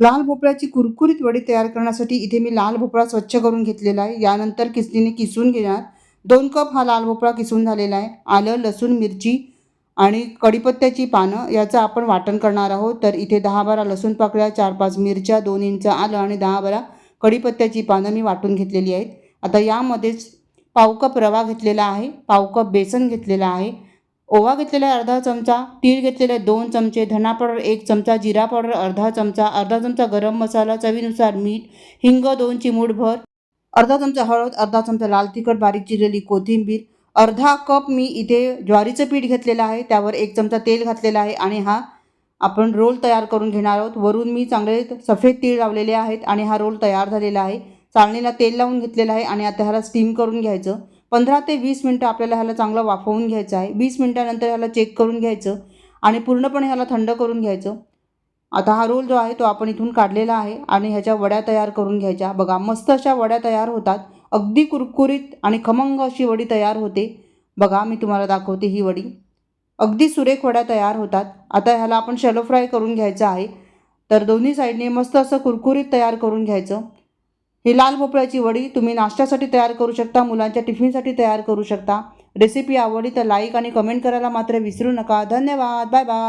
लाल भोपळ्याची कुरकुरीत वडी तयार करण्यासाठी इथे मी लाल भोपळा स्वच्छ करून घेतलेला आहे. यानंतर किसणीने किसून घेणार. दोन कप हा लाल भोपळा किसून झालेला आहे. आलं लसूण मिरची आणि कढीपत्त्याची पानं याचं आपण वाटण करणार आहोत. तर इथे दहा बारा लसूण पाकळ्या चार पाच मिरच्या दोन इंच आलं आणि दहा बारा कढीपत्त्याची पानं मी वाटून घेतलेली आहेत. आता यामध्येच पाव कप रवा घेतलेला आहे. पाव कप बेसन घेतलेला आहे. ओवा घेतलेला अर्धा चमचा तीळ घेतलेले दोन चमचे धना पावडर एक चमचा जिरा पावडर अर्धा चमचा अर्धा चमचा गरम मसाला चवीनुसार मीठ हिंग दोन चिमूटभर अर्धा चमचा हळद अर्धा चमचा लाल तिखट बारीक चिरलेली कोथिंबीर अर्धा कप मी इथे ज्वारीचं पीठ घेतलेलं आहे त्यावर एक चमचा तेल घातलेलं आहे आणि हा आपण रोल तयार करून घेणार आहोत. वरून मी चांगले सफेद तीळ लावलेले आहेत आणि हा रोल तयार झालेला आहे. चाळणीला तेल लावून घेतलेलं आहे आणि आता ह्याला स्टीम करून घ्यायचं. पंधरा ते वीस मिनटं आपल्याला ह्याला चांगलं वाफवून घ्यायचं आहे. वीस मिनटानंतर ह्याला चेक करून घ्यायचं आणि पूर्णपणे ह्याला थंड करून घ्यायचं. आता हा रोल जो आहे तो आपण इथून काढलेला आहे आणि ह्याच्या वड्या तयार करून घ्यायच्या. बघा मस्त अशा वड्या तयार होतात. अगदी कुरकुरीत आणि खमंग अशी वडी तयार होते. बघा मी तुम्हाला दाखवते ही वडी. अगदी सुरेख वड्या तयार होतात. आता ह्याला आपण शॅलो फ्राय करून घ्यायचं आहे. तर दोन्ही साईडने मस्त असं कुरकुरीत तयार करून घ्यायचं. ही लाल भोपळ्याची वडी तुम्ही नाश्त्यासाठी तयार करू शकता मुलांच्या टिफिनसाठी तयार करू शकता. रेसिपी आवडली तर लाईक आणि कमेंट करायला मात्र विसरू नका. धन्यवाद. Bye bye